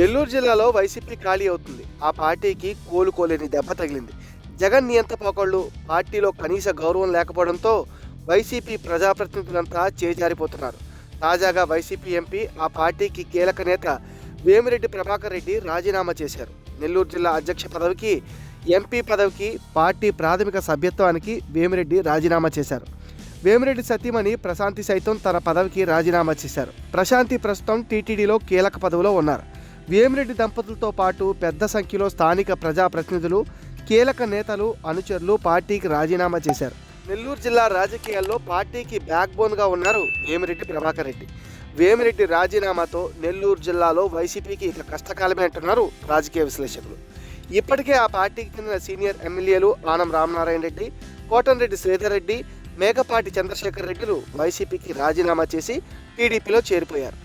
నెల్లూరు జిల్లాలో వైసీపీ ఖాళీ అవుతుంది. ఆ పార్టీకి కోలుకోలేని దెబ్బ తగిలింది. జగన్ నియంత పోకళ్ళు పార్టీలో కనీస గౌరవం లేకపోవడంతో వైసీపీ ప్రజాప్రతినిధులంతా చేజారిపోతున్నారు. తాజాగా వైసీపీ ఎంపీ ఆ పార్టీకి కీలక నేత వేమిరెడ్డి ప్రభాకర్ రెడ్డి రాజీనామా చేశారు. నెల్లూరు జిల్లా అధ్యక్ష పదవికి ఎంపీ పదవికి పార్టీ ప్రాథమిక సభ్యత్వానికి వేమిరెడ్డి రాజీనామా చేశారు. వేమిరెడ్డి సతీమణి ప్రశాంతి సైతం తన పదవికి రాజీనామా చేశారు. ప్రశాంతి ప్రస్తుతం టీటీడీలో కీలక పదవిలో ఉన్నారు. వేమిరెడ్డి దంపతులతో పాటు పెద్ద సంఖ్యలో స్థానిక ప్రజాప్రతినిధులు కీలక నేతలు అనుచరులు పార్టీకి రాజీనామా చేశారు. నెల్లూరు జిల్లా రాజకీయాల్లో పార్టీకి బ్యాక్ బోన్గా ఉన్నారు వేమిరెడ్డి ప్రభాకర్ రెడ్డి. వేమిరెడ్డి రాజీనామాతో నెల్లూరు జిల్లాలో వైసీపీకి ఇక కష్టకాలమే అంటున్నారు రాజకీయ విశ్లేషకులు. ఇప్పటికే ఆ పార్టీకి చెందిన సీనియర్ ఎమ్మెల్యేలు ఆనం రామనారాయణ రెడ్డి కోటంరెడ్డి శ్రీధర్ రెడ్డి మేకపాటి చంద్రశేఖర్ రెడ్డిలు వైసీపీకి రాజీనామా చేసి టీడీపీలో చేరిపోయారు.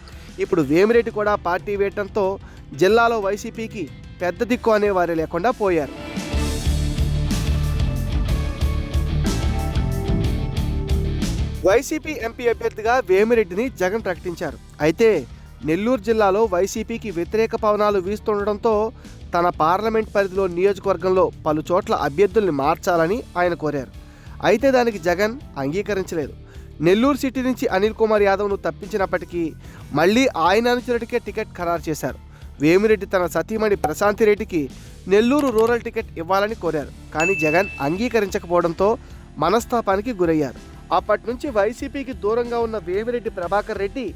ఇప్పుడు వేమిరెడ్డి కూడా పార్టీ వేయటంతో జిల్లాలో వైసీపీకి పెద్ద దిక్కు అనేవారే లేకుండా పోయారు. వైసీపీ ఎంపీ అభ్యర్థిగా వేమిరెడ్డిని జగన్ ప్రకటించారు. అయితే నెల్లూరు జిల్లాలో వైసీపీకి వ్యతిరేక పవనాలు వీస్తుండటంతో తన పార్లమెంట్ పరిధిలో నియోజకవర్గంలో పలు చోట్ల అభ్యర్థుల్ని మార్చాలని ఆయన కోరారు. అయితే దానికి జగన్ అంగీకరించలేదు. నెల్లూరు సిటీ నుంచి అనిల్ కుమార్ యాదవ్ను తప్పించినప్పటికీ మళ్ళీ ఆయన అనుచరుడికే టికెట్ ఖరారు చేశారు. వేమిరెడ్డి తన సతీమణి ప్రశాంతి రెడ్డికి నెల్లూరు రూరల్ టికెట్ ఇవ్వాలని కోరారు. కానీ జగన్ అంగీకరించకపోవడంతో మనస్తాపానికి గురయ్యారు. అప్పటి నుంచి వైసీపీకి దూరంగా ఉన్న వేమిరెడ్డి ప్రభాకర్ రెడ్డి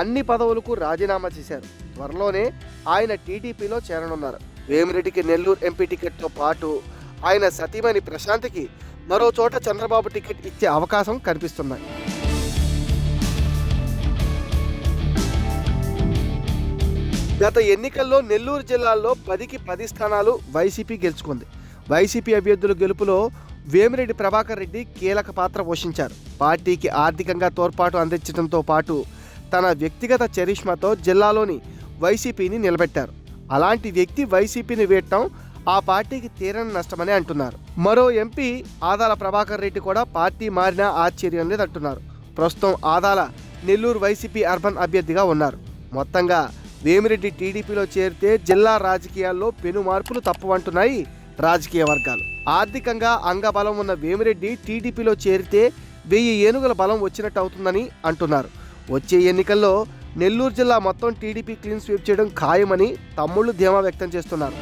అన్ని పదవులకు రాజీనామా చేశారు. త్వరలోనే ఆయన టీడీపీలో చేరనున్నారు. వేమిరెడ్డికి నెల్లూరు ఎంపీ టికెట్తో పాటు ఆయన సతీమణి ప్రశాంత్కి మరో చోట చంద్రబాబు టికెట్ ఇచ్చే అవకాశం కనిపిస్తున్నాయి. గత ఎన్నికల్లో నెల్లూరు జిల్లాలో పదికి పది స్థానాలు వైసీపీ గెలుచుకుంది. వైసీపీ అభ్యర్థుల గెలుపులో వేమిరెడ్డి ప్రభాకర్ రెడ్డి కీలక పాత్ర పోషించారు. పార్టీకి ఆర్థికంగా తోడ్పాటు అందించడంతో పాటు తన వ్యక్తిగత చరిష్మాతో జిల్లాలోని వైసీపీని నిలబెట్టారు. అలాంటి వ్యక్తి వైసీపీని వేయటం ఆ పార్టీకి తీరని నష్టమని అంటున్నారు. మరో ఎంపీ ఆదాల ప్రభాకర్ రెడ్డి కూడా పార్టీ మారినా ఆశ్చర్యం లేదంటున్నారు. ప్రస్తుతం ఆదాల నెల్లూరు వైసీపీ అర్బన్ అభ్యర్థిగా ఉన్నారు. మొత్తంగా వేమిరెడ్డి టీడీపీలో చేరితే జిల్లా రాజకీయాల్లో పెను మార్పులు తప్పవంటున్నాయి రాజకీయ వర్గాలు. ఆర్థికంగా అంగబలం ఉన్న వేమిరెడ్డి టీడీపీలో చేరితే వెయ్యి ఏనుగుల బలం వచ్చినట్టు అవుతుందని అంటున్నారు. వచ్చే ఎన్నికల్లో నెల్లూరు జిల్లా మొత్తం టీడీపీ క్లీన్ స్వీప్ చేయడం ఖాయమని తమ్ముళ్ళు ధీమా వ్యక్తం చేస్తున్నారు.